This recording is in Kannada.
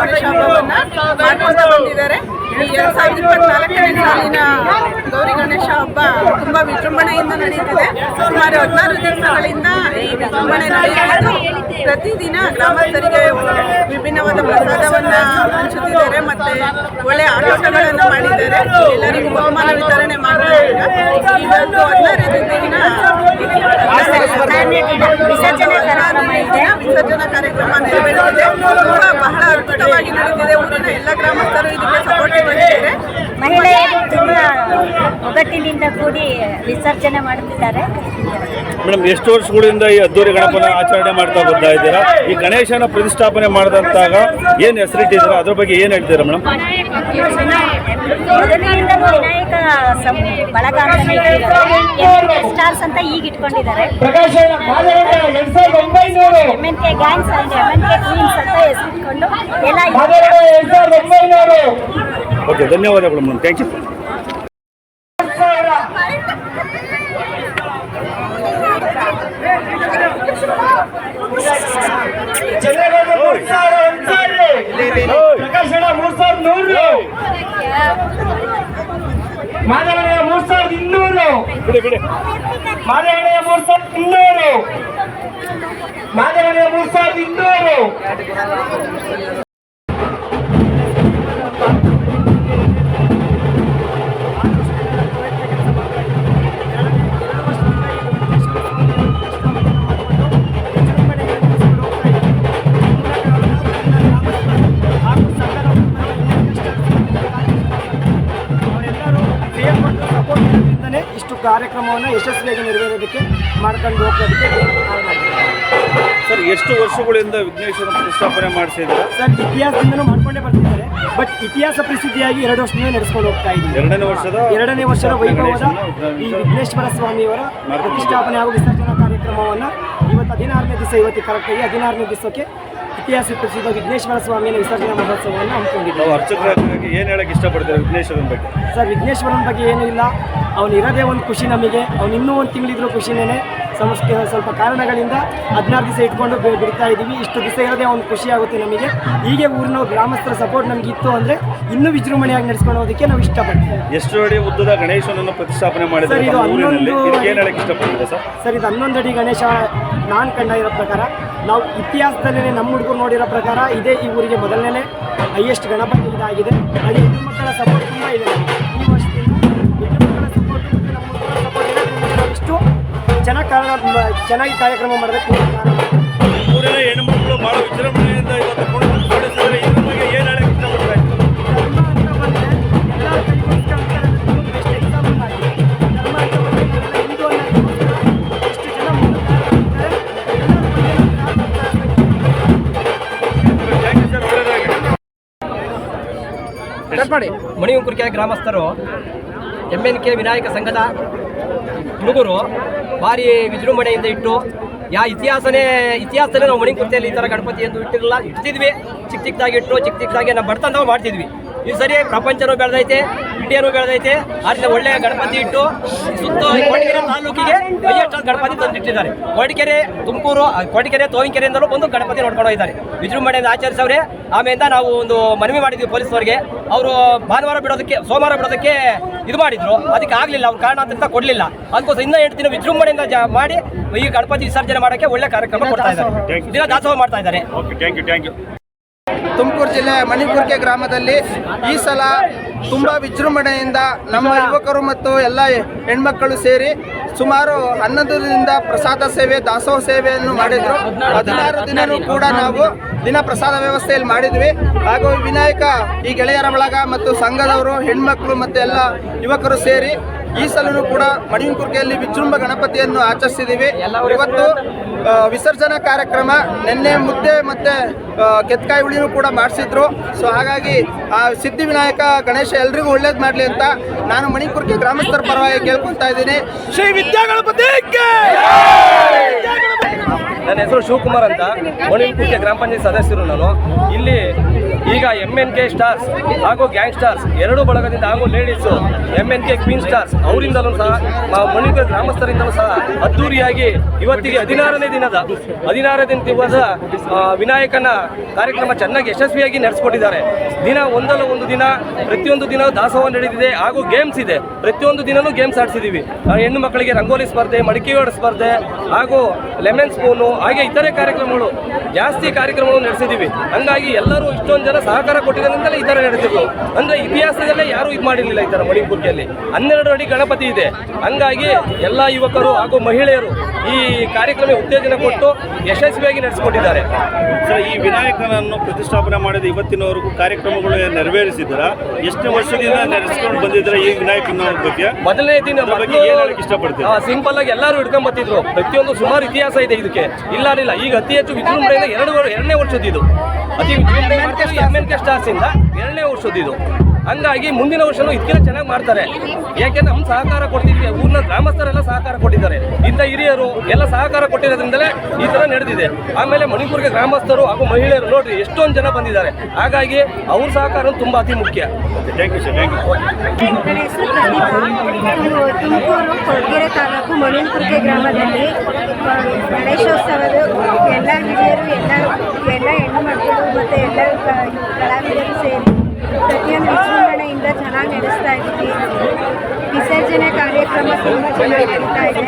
ಗಣೇಶ ಹಬ್ಬವನ್ನ ಮಾಡ್ಕೊಂತ ಬಂದಿದ್ದಾರೆ. ಈ ಎರಡ್ ಸಾವಿರದ ಸಾಲಿನ ಗೌರಿ ಗಣೇಶ ಹಬ್ಬ ತುಂಬಾ ವಿಜೃಂಭಣೆಯಿಂದ ನಡೀತಿದೆ ಸುಮಾರು ಹದಿನಾರು ದಿವಸಗಳಿಂದ ಈ ವಿಜೃಂಭಣೆ ನಡೆಯುತ್ತಿದ್ದು, ಪ್ರತಿದಿನ ಗ್ರಾಮಸ್ಥರಿಗೆ ವಿಭಿನ್ನವಾದ ಪ್ರಸಾದವನ್ನ ಹಂಚುತ್ತಿದ್ದಾರೆ ಮತ್ತೆ ಒಳ್ಳೆ ಆಟೋಟಗಳನ್ನು ಮಾಡಿದ್ದಾರೆ. ಎಲ್ಲರಿಗೂ ಬಹುಮಾನ ವಿತರಣೆ ಮಾಡ್ತಾ ಇವತ್ತು ಹದಿನಾರನೇ ದಿನ ವಿಸರ್ಜನೆ ವಿಸರ್ಜನಾ ಕಾರ್ಯಕ್ರಮ ನೆರವೇರುತ್ತಿದೆ. ತುಂಬಾ ಬಹಳ ಅದ್ಭುತವಾಗಿ ನಡೆದಿದೆ. ಊರಿನ ಎಲ್ಲ ಗ್ರಾಮಸ್ಥರು ಇದಕ್ಕೆ ಸಪೋರ್ಟ್ ಮಾಡಿದ್ದಾರೆ ಮಹಿಳೆಯರು ತುಂಬಾ ಒಗ್ಗಟ್ಟಿನಿಂದ ಕೂಡಿ ವಿಸರ್ಜನೆ ಮಾಡುತ್ತಿದ್ದಾರೆ. ಮೇಡಮ್ ಎಷ್ಟು ವರ್ಷಗಳಿಂದ ಈ ಅದ್ದೂರಿ ಗಣಪನ ಆಚರಣೆ ಮಾಡ್ತಾ ಬರ್ತಾ ಇದ್ದೀರಾ? ಈ ಗಣೇಶನ ಪ್ರತಿಷ್ಠಾಪನೆ ಮಾಡಿದಂತಾಗ ಏನು ಹೆಸರಿಟ್ಟಿದ್ದೀರಾ? ಅದ್ರ ಬಗ್ಗೆ ಏನು ಹೇಳ್ತೀರಾ ಮೇಡಮ್? ವಿನಾಯಕ ಬಳಗ ಇಟ್ಟಿದ್ದಾರೆ. ಸ್ಟಾರ್ಸ್ ಅಂತ ಈಗ ಇಟ್ಕೊಂಡಿದ್ದಾರೆ. M N K gangs and M N K queens ಅಂತ ಹೆಸರಿಟ್ಕೊಂಡು ಎಲ್ಲ ಓಕೆ ಧನ್ಯವಾದಗಳು ಮೇಡಮ್ ಥ್ಯಾಂಕ್ ಯು ಚಂದ್ರಗೌಡ ಮೂರ್ ಸಾವಿರದ ನೂರು ಮಾದರಣ್ಣ ಮೂರ್ ಸಾವಿರದ ಇನ್ನೂರು. ಬಿಡಿ ಮೂರ್ ಸಾವಿರದ ಇನ್ನೂರು. ಇನ್ನೂರು ಇಷ್ಟು ಕಾರ್ಯಕ್ರಮವನ್ನು ಯಶಸ್ವಿಯಾಗಿ ನೆರವೇರೋದಕ್ಕೆ ಮಾಡ್ಕೊಂಡು ಹೋಗೋದಕ್ಕೆ ಕಾರಣ ಆಗಿದೆ. ಸರ್ ಎಷ್ಟು ವರ್ಷಗಳಿಂದ ವಿಘ್ನೇಶ್ವರ ಪ್ರತಿಷ್ಠಾಪನೆ ಮಾಡಿಸಿದ್ರೆ ಸರ್ ಇತಿಹಾಸದಿಂದನೂ ಮಾಡ್ಕೊಂಡೇ ಬರ್ತಿದ್ದಾರೆ ಬಟ್ ಇತಿಹಾಸ ಪ್ರಸಿದ್ಧಿಯಾಗಿ ಎರಡು ವರ್ಷದಿಂದ ನಡೆಸ್ಕೊಂಡು ಹೋಗ್ತಾ ಇದ್ದೀವಿ. ಎರಡನೇ ವರ್ಷದ ಎರಡನೇ ವರ್ಷದ ವೈಭವದ ಈ ವಿಘ್ನೇಶ್ವರ ಸ್ವಾಮಿಯವರ ಪ್ರತಿಷ್ಠಾಪನೆ ಹಾಗೂ ವಿಸರ್ಜನಾ ಕಾರ್ಯಕ್ರಮವನ್ನು ಇವತ್ತು ಹದಿನಾರನೇ ದಿವಸ ಇವತ್ತಿಗೆ ಕರೆಕ್ಟಾಗಿ ಹದಿನಾರನೇ ದಿವಸಕ್ಕೆ ಇತಿಹಾಸ ಪ್ರಸಿದ್ಧ ವಿಘ್ನೇಶ್ವರ ಸ್ವಾಮಿಯ ವಿಸರ್ಜನಾ ಮಹೋತ್ಸವವನ್ನು ಹಮ್ಮಿಕೊಂಡಿದ್ದೇವೆ. ಅರ್ಚಕರಾಗಿ ಏನು ಹೇಳಕ್ಕೆ ಇಷ್ಟಪಡ್ತಾರೆ ವಿಘ್ನೇಶ್ವರನ ಬಗ್ಗೆ? ಸರ್ ವಿಘ್ನೇಶ್ವರನ ಬಗ್ಗೆ ಏನೂ ಇಲ್ಲ. ಅವನು ಇರೋದೇ ಒಂದು ಖುಷಿ ನಮಗೆ. ಅವ್ನು ಇನ್ನೂ ಒಂದು ತಿಂಗಳಿದ್ರೂ ಖುಷಿನೇ ಸಮಸ್ಯೆ ಸ್ವಲ್ಪ ಕಾರಣಗಳಿಂದ ಹದಿನಾರು ದಿವಸ ಇಟ್ಕೊಂಡು ಬಿಡ್ತಾ ಇದ್ದೀವಿ. ಇಷ್ಟು ದಿವಸ ಇರೋದೇ ಒಂದು ಖುಷಿ ಆಗುತ್ತೆ ನಮಗೆ. ಹೀಗೆ ಊರಿನ ಗ್ರಾಮಸ್ಥರ ಸಪೋರ್ಟ್ ನಮಗೆ ಇತ್ತು ಅಂದರೆ ಇನ್ನೂ ವಿಜೃಂಭಣೆಯಾಗಿ ನಡೆಸ್ಕೊಂಡು ಹೋಗೋದಕ್ಕೆ ನಾವು ಇಷ್ಟಪಡ್ತೀವಿ. ಎಷ್ಟು ಅಡಿ ಉದ್ದದ ಗಣೇಶನನ್ನು ಪ್ರತಿಷ್ಠಾಪನೆ ಮಾಡಿದ್ರೆ ಸರ್, ಇದು ಹನ್ನೊಂದು ಸರ್? ಸರ್ ಇದು ಹನ್ನೊಂದು ಅಡಿ ಗಣೇಶ ನಾನು ಕಂಡ ಇರೋ ಪ್ರಕಾರ ನಾವು ಇತಿಹಾಸದಲ್ಲೇ ನಮ್ಮ ಹುಡುಗರು ನೋಡಿರೋ ಪ್ರಕಾರ ಇದೇ ಈ ಊರಿಗೆ ಮೊದಲನೇ ಹೈಯೆಸ್ಟ್ ಗಣಪತಿ ಇದಾಗಿದೆ. ಅಲ್ಲಿ ಹೆಣ್ಣು ಮಕ್ಕಳ ಸಪೋರ್ಟ್ ತುಂಬ ಇದೆ. ಚೆನ್ನಾಗಿ ಕಾರಣ ಚೆನ್ನಾಗಿ ಕಾರ್ಯಕ್ರಮ ಮಾಡಬೇಕು ಊರಿನ ಹೆಣ್ಮಕ್ಳು ಭಾಳ ವಿಜೃಂಭಣೆಯಿಂದ ಇವತ್ತು ಕುಣಿಸಿದ್ದಾರೆ ಇದ್ರ ಬಗ್ಗೆ ಏನು ಹೇಳಕ್ಕೆ ಇಷ್ಟಪಡ್ತಾ ಗ್ರಾಮಸ್ಥರು ಎಂ ಎನ್ ಕೆ ವಿನಾಯಕ ಸಂಘದ ಹುಡುಗರು ಭಾರಿ ವಿಜೃಂಭಣೆಯಿಂದ ಇಟ್ಟು, ಯಾ ಇತಿಹಾಸನೇ ಇತಿಹಾಸದಲ್ಲೇ ನಾವು ಮಣಿಕುರ್ತಿಯಲ್ಲಿ ಈ ಥರ ಗಣಪತಿ ಎಂದು ಇಟ್ಟಿರಲಿಲ್ಲ ಇಡ್ತಿದ್ವಿ. ಚಿಕ್ಕ ಚಿಕ್ಕದಾಗಿ ಇಟ್ಟು, ಚಿಕ್ಕ ಚಿಕ್ಕದಾಗಿ ನಾವು ಬಡತನ ಮಾಡ್ತಿದ್ವಿ. ಈ ಸರಿ ಪ್ರಪಂಚನೂ ಬೆಳೆದೈತೆ. ಇಂಡಿಯಾನೂ ಬೆಳೆದೈತೆ ಆದ್ದರಿಂದ ಒಳ್ಳೆಯ ಗಣಪತಿ ಇಟ್ಟು ಸುತ್ತ ಕೊಡಿಕೆರೆ ತಾಲೂಕಿಗೆ ಹೈಯೆಸ್ಟ್ ಗಣಪತಿ ತಂದಿಟ್ಟಿದ್ದಾರೆ. ಕೊಡಿಕೆರೆ ತುಮಕೂರು ಕೊಡಿಕೆರೆ ತೋವಿನಕೆರೆಯಿಂದಲೂ ಬಂದು ಗಣಪತಿ ನೋಡ್ಕೊಂಡು ಹೋಗಿದ್ದಾರೆ. ವಿಜೃಂಭಣೆಯಿಂದ ಆಚರಿಸವ್ರೆ. ಆಮೇಲಿಂದ ನಾವು ಒಂದು ಮನವಿ ಮಾಡಿದ್ವಿ ಪೊಲೀಸ್ನವರಿಗೆ. ಅವರು ಭಾನುವಾರ ಬಿಡೋದಕ್ಕೆ ಸೋಮವಾರ ಬಿಡೋದಕ್ಕೆ ಇದು ಮಾಡಿದ್ರು. ಅದಕ್ಕೆ ಆಗಲಿಲ್ಲ ಅವ್ರು ಕಾರಣ ಅಂತ ಕೊಡಲಿಲ್ಲ. ಅದಕ್ಕೋಸ್ಕರ ಇನ್ನೂ ಎಂಟು ದಿನ ವಿಜೃಂಭಣೆಯಿಂದ ಜಾ ಮಾಡಿ ಈ ಗಣಪತಿ ವಿಸರ್ಜನೆ ಮಾಡೋಕ್ಕೆ ಒಳ್ಳೆ ಕಾರ್ಯಕ್ರಮ ಕೊಡ್ತಾ ಇದ್ದಾರೆ. ದಿನ ದಾಸೋಹ ಮಾಡ್ತಾ ಇದ್ದಾರೆ. Okay thank you thank you Tumakuru ಜಿಲ್ಲೆ ಮಣಿಪುರ್ಕೆ ಗ್ರಾಮದಲ್ಲಿ ಈ ಸಲ ತುಂಬ ವಿಜೃಂಭಣೆಯಿಂದ ನಮ್ಮ ಯುವಕರು ಮತ್ತು ಎಲ್ಲ ಹೆಣ್ಮಕ್ಕಳು ಸೇರಿ ಸುಮಾರು ಹನ್ನೊಂದು ದಿನದಿಂದ ಪ್ರಸಾದ ಸೇವೆ ದಾಸೋಹ ಸೇವೆಯನ್ನು ಮಾಡಿದ್ರು. ಹದಿನಾರು ದಿನವೂ ಕೂಡ ನಾವು ದಿನ ಪ್ರಸಾದ ವ್ಯವಸ್ಥೆಯಲ್ಲಿ ಮಾಡಿದ್ವಿ. ಹಾಗೂ ವಿನಾಯಕ ಈ ಗೆಳೆಯರ ಬಳಗ ಮತ್ತು ಸಂಘದವರು ಹೆಣ್ಮಕ್ಳು ಮತ್ತು ಎಲ್ಲ ಯುವಕರು ಸೇರಿ ಈ ಸಲನೂ ಕೂಡ ಮಣಿಕುರ್ಕೆಯಲ್ಲಿ ವಿಜೃಂಭ ಗಣಪತಿಯನ್ನು ಆಚರಿಸಿದ್ದೀವಿ ಇವತ್ತು ವಿಸರ್ಜನಾ ಕಾರ್ಯಕ್ರಮ ನಿನ್ನೆ ಮುದ್ದೆ ಮತ್ತೆ ಕೆತ್ಕಾಯಿ ಹುಳಿನೂ ಕೂಡ ಮಾಡಿಸಿದ್ರು. ಸೊ ಹಾಗಾಗಿ ಆ ಸಿದ್ಧಿವಿನಾಯಕ ಗಣೇಶ ಎಲ್ರಿಗೂ ಒಳ್ಳೇದು ಮಾಡಲಿ ಅಂತ ನಾನು ಮಣಿಪುರಕ್ಕೆ ಗ್ರಾಮಸ್ಥರ ಪರವಾಗಿ ಕೇಳ್ಕೊತಾ ಇದ್ದೀನಿ. ಶ್ರೀ ವಿದ್ಯಾಗಣಪತಿ ನನ್ನ ಹೆಸರು ಶಿವಕುಮಾರ್ ಅಂತ. ಮಣಿಪುರಕ್ಕೆ ಗ್ರಾಮ ಪಂಚಾಯತ್ ಸದಸ್ಯರು ನಾನು. ಇಲ್ಲಿ ಈಗ ಎಂ ಎನ್ ಕೆ ಸ್ಟಾರ್ಸ್ ಹಾಗೂ ಗ್ಯಾಂಗ್ ಸ್ಟಾರ್ಸ್ ಎರಡು ಬಳಗದಿಂದ ಹಾಗೂ ladies M N K queen stars ಅವರಿಂದಲೂ ಸಹ ಮಣಿಪುರ ಗ್ರಾಮಸ್ಥರಿಂದಲೂ ಸಹ ಅದ್ದೂರಿಯಾಗಿ ಇವತ್ತಿಗೆ ಹದಿನಾರನೇ ದಿನದ ಹದಿನಾರನೇ ದಿನದ ವಿನಾಯಕನ ಕಾರ್ಯಕ್ರಮ ಚೆನ್ನಾಗಿ ಯಶಸ್ವಿಯಾಗಿ ನಡೆಸ್ಕೊಟ್ಟಿದ್ದಾರೆ. ದಿನ ಒಂದಲ್ಲ ಒಂದು ದಿನ, ಪ್ರತಿಯೊಂದು ದಿನ ದಾಸೋಹ ನಡೆದಿದೆ ಹಾಗೂ ಗೇಮ್ಸ್ ಇದೆ. ಪ್ರತಿಯೊಂದು ದಿನವೂ ಗೇಮ್ಸ್ ಆಡಿಸಿದ್ದೀವಿ ಹೆಣ್ಣು ಮಕ್ಕಳಿಗೆ ರಂಗೋಲಿ ಸ್ಪರ್ಧೆ ಮಡಿಕೆಯೋಡ ಸ್ಪರ್ಧೆ ಹಾಗೂ ಲೆಮನ್ ಸ್ಪೂನು ಹಾಗೆ ಇತರೆ ಕಾರ್ಯಕ್ರಮಗಳು, ಜಾಸ್ತಿ ಕಾರ್ಯಕ್ರಮಗಳು ನಡೆಸಿದ್ದೀವಿ ಹಂಗಾಗಿ ಎಲ್ಲರೂ ಇಷ್ಟೊಂದು ಜನ ಸಹಕಾರ ಕೊಟ್ಟಿದ್ದರಿಂದಲೇ ಈ ಥರ ನಡೆದಿತ್ತು. ಅಂದರೆ ಇತಿಹಾಸದಲ್ಲೇ ಯಾರೂ ಇದು ಮಾಡಿರಲಿಲ್ಲ ಈ ಥರ ಮಣಿಪುರಿಯಲ್ಲಿ ಹನ್ನೆರಡು ಅಡಿ ಗಣಪತಿ ಇದೆ. ಹಂಗಾಗಿ ಎಲ್ಲ ಯುವಕರು ಹಾಗೂ ಮಹಿಳೆಯರು ಈ ಕಾರ್ಯಕ್ರಮ ಉತ್ತೇಜನ ಕೊಟ್ಟು ಯಶಸ್ವಿಯಾಗಿ ನಡೆಸಿಕೊಟ್ಟಿದ್ದಾರೆ. ಸರ್ ಈ ವಿನಾಯಕನನ್ನು ಪ್ರತಿಷ್ಠಾಪನೆ ಮಾಡಿದ ಇವತ್ತಿನವರೆಗೂ ಕಾರ್ಯಕ್ರಮಗಳು ನೆರವೇರಿಸಿದ್ರ ಎಷ್ಟು ವರ್ಷದಿಂದ ನಡೆಸ್ಕೊಂಡು ಬಂದಿದ್ರೆ ಈ ವಿನಾಯಕನ ಬಗ್ಗೆ? ಮೊದಲನೇ ದಿನ ಇಷ್ಟಪಡ್ತೀವಿ ಬಗ್ಗೆ? ಸಿಂಪಲ್ ಆಗಿ ಎಲ್ಲರೂ ಹಿಡ್ಕೊಂಡ್ ಬರ್ತಿದ್ರು. ಪ್ರತಿಯೊಂದು ಸುಮಾರು ಇತಿಹಾಸ ಇದೆ ಇದಕ್ಕೆ. ಇಲ್ಲ ಇಲ್ಲ ಈಗ ಅತಿ ಹೆಚ್ಚು ವಿಜೃಂಭಣೆಯಿಂದ ಎರಡು ಎರಡನೇ ವರ್ಷದ ಇದು. ಅತಿ ಎಂ ಎನ್ ಕೆ ಸ್ಟಾರ್ಸ್ ಇಂದ ಎರಡನೇ ವರ್ಷದ ಇದು. ಹಂಗಾಗಿ ಮುಂದಿನ ವರ್ಷನೂ ಇದಕ್ಕಿಂತ ಚೆನ್ನಾಗಿ ಮಾಡ್ತಾರೆ. ಯಾಕೆಂದ್ರೆ ನಮ್ಮ ಸಹಕಾರ ಕೊಡ್ತಿದ್ವಿ. ಊರಿನ ಗ್ರಾಮಸ್ಥರೆಲ್ಲ ಸಹಕಾರ ಕೊಟ್ಟಿದ್ದಾರೆ. ಇಂಥ ಹಿರಿಯರು ಎಲ್ಲ ಸಹಕಾರ ಕೊಟ್ಟಿರೋದ್ರಿಂದಲೇ ಈ ಥರ ನಡೆದಿದೆ. ಆಮೇಲೆ ಮಣಿಪುರ್ಗೆ ಗ್ರಾಮಸ್ಥರು ಹಾಗೂ ಮಹಿಳೆಯರು ನೋಡ್ರಿ ಎಷ್ಟೊಂದು ಜನ ಬಂದಿದ್ದಾರೆ. ಹಾಗಾಗಿ ಅವ್ರ ಸಹಕಾರ ತುಂಬ ಅತಿ ಮುಖ್ಯ. Thank you sir thank you Tumakuru Koragere taluk ಮಣಿಪುರ್ಗೆ ಗ್ರಾಮದಲ್ಲಿ ಗಣೇಶೋತ್ಸವದ ಎಲ್ಲ ಹಿರಿಯರು ಎಲ್ಲ ಎಲ್ಲ ಹೆಣ್ಣು ಮಕ್ಕಳು ಮತ್ತು ಎಲ್ಲ ಕಲಾವಿದರು ಸೇರಿ ಪ್ರತಿಯೊಂದು ವಿಜೃಂಭಣೆಯಿಂದ ಚೆನ್ನಾಗಿ ನಡೆಸ್ತಾ ಇದ್ದೀವಿ. ವಿಸರ್ಜನೆ ಕಾರ್ಯಕ್ರಮ ತುಂಬ ಚೆನ್ನಾಗಿ ನಡೀತಾ ಇದೆ.